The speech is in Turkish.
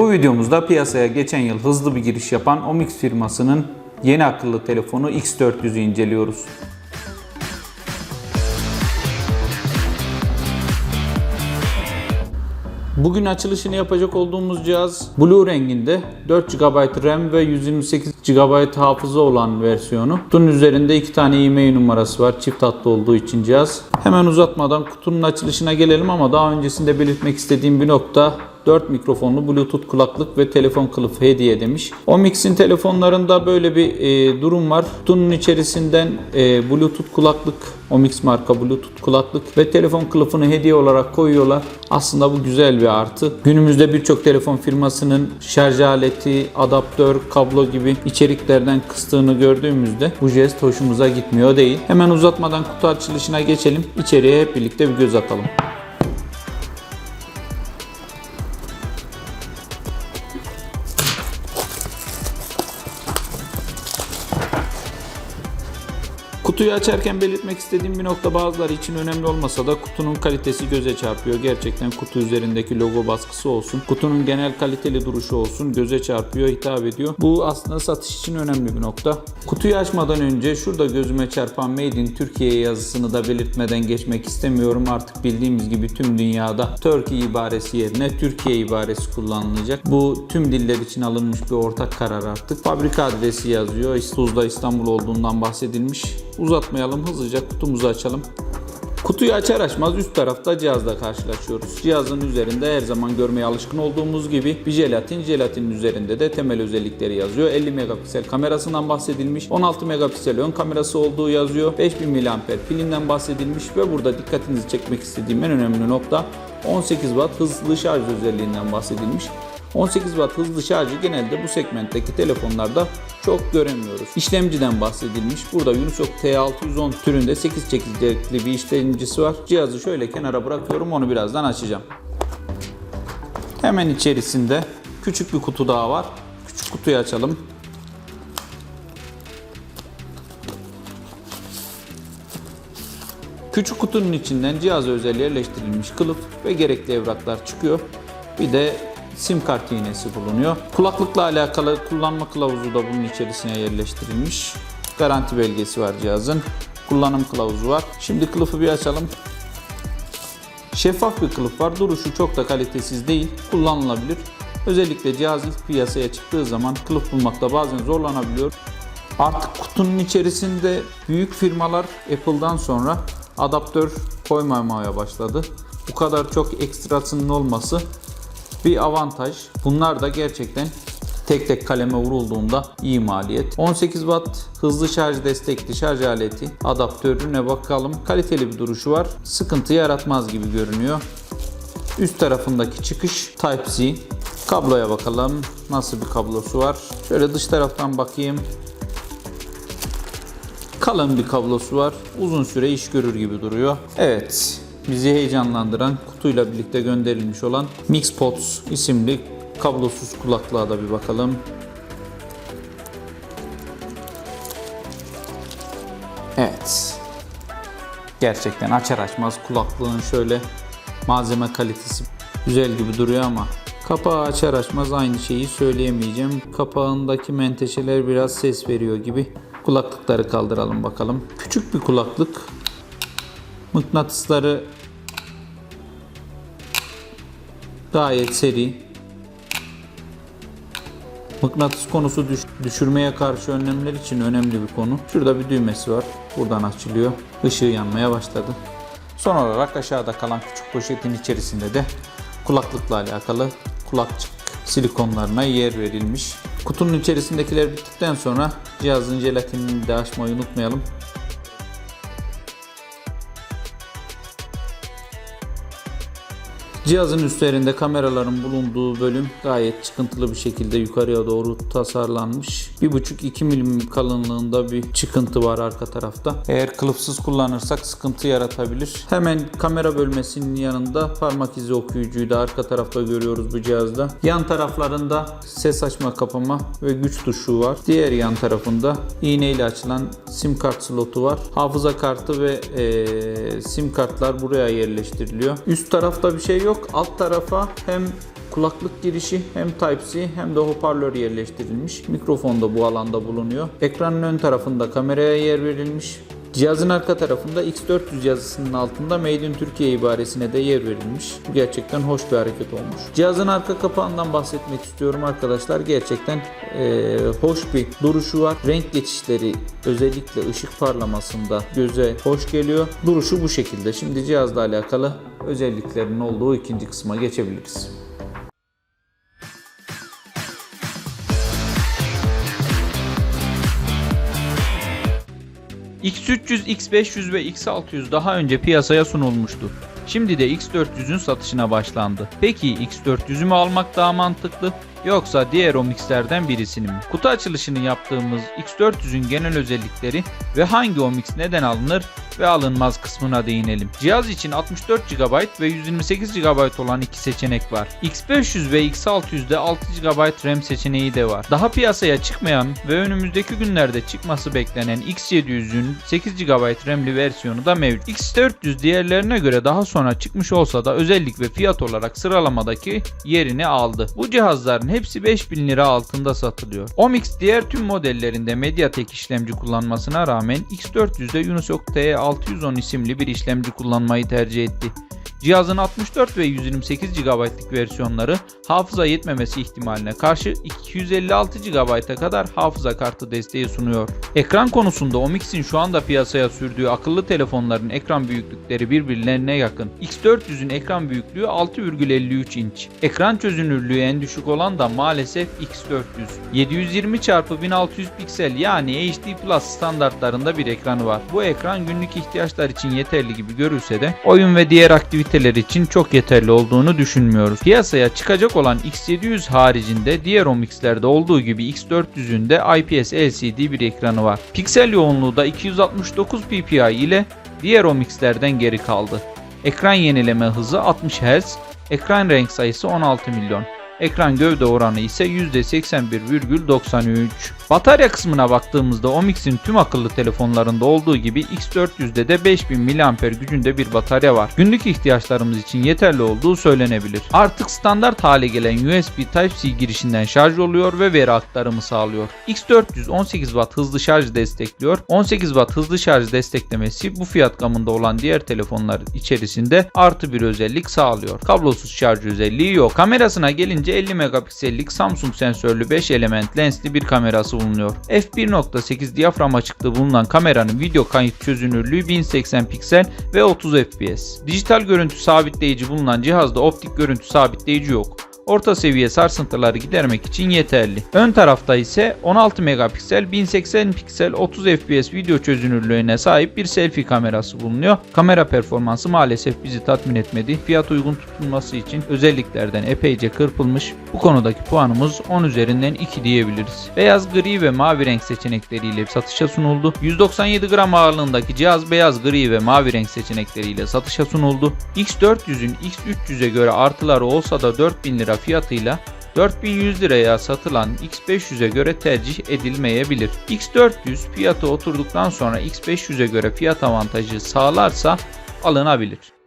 Bu videomuzda piyasaya geçen yıl hızlı bir giriş yapan Omix firmasının yeni akıllı telefonu X400'ü inceliyoruz. Bugün açılışını yapacak olduğumuz cihaz Blue renginde 4 GB RAM ve 128 GB hafıza olan versiyonu. Kutunun üzerinde iki tane e-mail numarası var çift hatlı olduğu için cihaz. Hemen uzatmadan kutunun açılışına gelelim ama daha öncesinde belirtmek istediğim bir nokta 4 mikrofonlu Bluetooth kulaklık ve telefon kılıfı hediye demiş. Omix'in telefonlarında böyle bir e, durum var. Kutunun içerisinden e, Bluetooth kulaklık, Omix marka Bluetooth kulaklık ve telefon kılıfını hediye olarak koyuyorlar. Aslında bu güzel bir artı. Günümüzde birçok telefon firmasının şarj aleti, adaptör, kablo gibi içeriklerden kıstığını gördüğümüzde bu jest hoşumuza gitmiyor değil. Hemen uzatmadan kutu açılışına geçelim. İçeriye hep birlikte bir göz atalım. Kutuyu açarken belirtmek istediğim bir nokta bazıları için önemli olmasa da kutunun kalitesi göze çarpıyor. Gerçekten kutu üzerindeki logo baskısı olsun, kutunun genel kaliteli duruşu olsun göze çarpıyor, hitap ediyor. Bu aslında satış için önemli bir nokta. Kutuyu açmadan önce şurada gözüme çarpan Made in Türkiye yazısını da belirtmeden geçmek istemiyorum. Artık bildiğimiz gibi tüm dünyada Turkey ibaresi yerine Türkiye ibaresi kullanılacak. Bu tüm diller için alınmış bir ortak karar artık. Fabrika adresi yazıyor. Tuzla İstanbul olduğundan bahsedilmiş. Uzatmayalım hızlıca kutumuzu açalım. Kutuyu açar açmaz üst tarafta cihazla karşılaşıyoruz. Cihazın üzerinde her zaman görmeye alışkın olduğumuz gibi bir jelatin, jelatinin üzerinde de temel özellikleri yazıyor. 50 megapiksel kamerasından bahsedilmiş, 16 megapiksel ön kamerası olduğu yazıyor, 5000 mAh pilinden bahsedilmiş ve burada dikkatinizi çekmek istediğim en önemli nokta 18 Watt hızlı şarj özelliğinden bahsedilmiş. 18 Watt hızlı şarjı genelde bu segmentteki telefonlarda çok göremiyoruz. İşlemciden bahsedilmiş. Burada Unisoc T610 türünde 8 çekirdekli bir işlemcisi var. Cihazı şöyle kenara bırakıyorum. Onu birazdan açacağım. Hemen içerisinde küçük bir kutu daha var. Küçük kutuyu açalım. Küçük kutunun içinden cihaza özel yerleştirilmiş kılıf ve gerekli evraklar çıkıyor. Bir de sim kart iğnesi bulunuyor. Kulaklıkla alakalı kullanma kılavuzu da bunun içerisine yerleştirilmiş. Garanti belgesi var cihazın. Kullanım kılavuzu var. Şimdi kılıfı bir açalım. Şeffaf bir kılıf var. Duruşu çok da kalitesiz değil. Kullanılabilir. Özellikle cihaz ilk piyasaya çıktığı zaman kılıf bulmakta bazen zorlanabiliyor. Artık kutunun içerisinde büyük firmalar Apple'dan sonra adaptör koymamaya başladı. Bu kadar çok ekstrasının olması bir avantaj. Bunlar da gerçekten tek tek kaleme vurulduğunda iyi maliyet. 18 Watt hızlı şarj destekli şarj aleti adaptörüne bakalım. Kaliteli bir duruşu var. Sıkıntı yaratmaz gibi görünüyor. Üst tarafındaki çıkış Type-C. Kabloya bakalım. Nasıl bir kablosu var? Şöyle dış taraftan bakayım. Kalın bir kablosu var. Uzun süre iş görür gibi duruyor. Evet. Bizi heyecanlandıran kutuyla birlikte gönderilmiş olan Mixpods isimli kablosuz kulaklığa da bir bakalım. Evet. Gerçekten açar açmaz kulaklığın şöyle malzeme kalitesi güzel gibi duruyor ama kapağı açar açmaz aynı şeyi söyleyemeyeceğim. Kapağındaki menteşeler biraz ses veriyor gibi. Kulaklıkları kaldıralım bakalım. Küçük bir kulaklık. Mıknatısları gayet seri. Mıknatıs konusu düş- düşürmeye karşı önlemler için önemli bir konu. Şurada bir düğmesi var. Buradan açılıyor. Işığı yanmaya başladı. Son olarak aşağıda kalan küçük poşetin içerisinde de kulaklıkla alakalı kulakçık silikonlarına yer verilmiş. Kutunun içerisindekiler bittikten sonra cihazın jelatinini de açmayı unutmayalım. Cihazın üstlerinde kameraların bulunduğu bölüm gayet çıkıntılı bir şekilde yukarıya doğru tasarlanmış. 1,5-2 milim kalınlığında bir çıkıntı var arka tarafta. Eğer kılıfsız kullanırsak sıkıntı yaratabilir. Hemen kamera bölmesinin yanında parmak izi okuyucuyu da arka tarafta görüyoruz bu cihazda. Yan taraflarında ses açma kapama ve güç tuşu var. Diğer yan tarafında iğneyle açılan sim kart slotu var. Hafıza kartı ve eee, sim kartlar buraya yerleştiriliyor. Üst tarafta bir şey yok. Yok. Alt tarafa hem kulaklık girişi hem Type-C hem de hoparlör yerleştirilmiş. Mikrofon da bu alanda bulunuyor. Ekranın ön tarafında kameraya yer verilmiş. Cihazın arka tarafında X400 yazısının altında Made in Türkiye ibaresine de yer verilmiş. Bu gerçekten hoş bir hareket olmuş. Cihazın arka kapağından bahsetmek istiyorum arkadaşlar. Gerçekten eee, hoş bir duruşu var. Renk geçişleri özellikle ışık parlamasında göze hoş geliyor. Duruşu bu şekilde. Şimdi cihazla alakalı özelliklerinin olduğu ikinci kısma geçebiliriz. X300, X500 ve X600 daha önce piyasaya sunulmuştu. Şimdi de X400'ün satışına başlandı. Peki X400'ü mü almak daha mantıklı yoksa diğer OMX'lerden birisini mi? Kutu açılışını yaptığımız X400'ün genel özellikleri ve hangi OMX neden alınır ve alınmaz kısmına değinelim. Cihaz için 64 GB ve 128 GB olan iki seçenek var. X500 ve X600'de 6 GB RAM seçeneği de var. Daha piyasaya çıkmayan ve önümüzdeki günlerde çıkması beklenen X700'ün 8 GB RAM'li versiyonu da mevcut. X400 diğerlerine göre daha sonra çıkmış olsa da özellik ve fiyat olarak sıralamadaki yerini aldı. Bu cihazların hepsi 5000 lira altında satılıyor. OMX diğer tüm modellerinde Mediatek işlemci kullanmasına rağmen X400'de Unisoc T610 isimli bir işlemci kullanmayı tercih etti. Cihazın 64 ve 128 GB'lık versiyonları hafıza yetmemesi ihtimaline karşı 256 GB'a kadar hafıza kartı desteği sunuyor. Ekran konusunda Omix'in şu anda piyasaya sürdüğü akıllı telefonların ekran büyüklükleri birbirlerine yakın. X400'ün ekran büyüklüğü 6,53 inç. Ekran çözünürlüğü en düşük olan da maalesef X400. 720 x 1600 piksel yani HD Plus standartlarında bir ekranı var. Bu ekran günlük ihtiyaçlar için yeterli gibi görülse de oyun ve diğer aktiviteler için çok yeterli olduğunu düşünmüyoruz. Piyasaya çıkacak olan X700 haricinde diğer OMX'lerde olduğu gibi X400'ün de IPS LCD bir ekranı var. Piksel yoğunluğu da 269 ppi ile diğer OMX'lerden geri kaldı. Ekran yenileme hızı 60 Hz, ekran renk sayısı 16 milyon. Ekran gövde oranı ise %81,93. Batarya kısmına baktığımızda Omix'in tüm akıllı telefonlarında olduğu gibi X400'de de 5000 mAh gücünde bir batarya var. Günlük ihtiyaçlarımız için yeterli olduğu söylenebilir. Artık standart hale gelen USB Type-C girişinden şarj oluyor ve veri aktarımı sağlıyor. X400 18 Watt hızlı şarj destekliyor. 18 Watt hızlı şarj desteklemesi bu fiyat gamında olan diğer telefonlar içerisinde artı bir özellik sağlıyor. Kablosuz şarj özelliği yok. Kamerasına gelince 50 megapiksellik Samsung sensörlü 5 element lensli bir kamerası bulunuyor. f1.8 diyafram açıklığı bulunan kameranın video kayıt çözünürlüğü 1080 piksel ve 30 fps. Dijital görüntü sabitleyici bulunan cihazda optik görüntü sabitleyici yok orta seviye sarsıntıları gidermek için yeterli. Ön tarafta ise 16 megapiksel 1080 piksel 30 fps video çözünürlüğüne sahip bir selfie kamerası bulunuyor. Kamera performansı maalesef bizi tatmin etmedi. Fiyat uygun tutulması için özelliklerden epeyce kırpılmış. Bu konudaki puanımız 10 üzerinden 2 diyebiliriz. Beyaz, gri ve mavi renk seçenekleriyle satışa sunuldu. 197 gram ağırlığındaki cihaz beyaz, gri ve mavi renk seçenekleriyle satışa sunuldu. X400'ün X300'e göre artıları olsa da 4000 lira fiyatıyla 4100 liraya satılan X500'e göre tercih edilmeyebilir. X400 fiyatı oturduktan sonra X500'e göre fiyat avantajı sağlarsa alınabilir.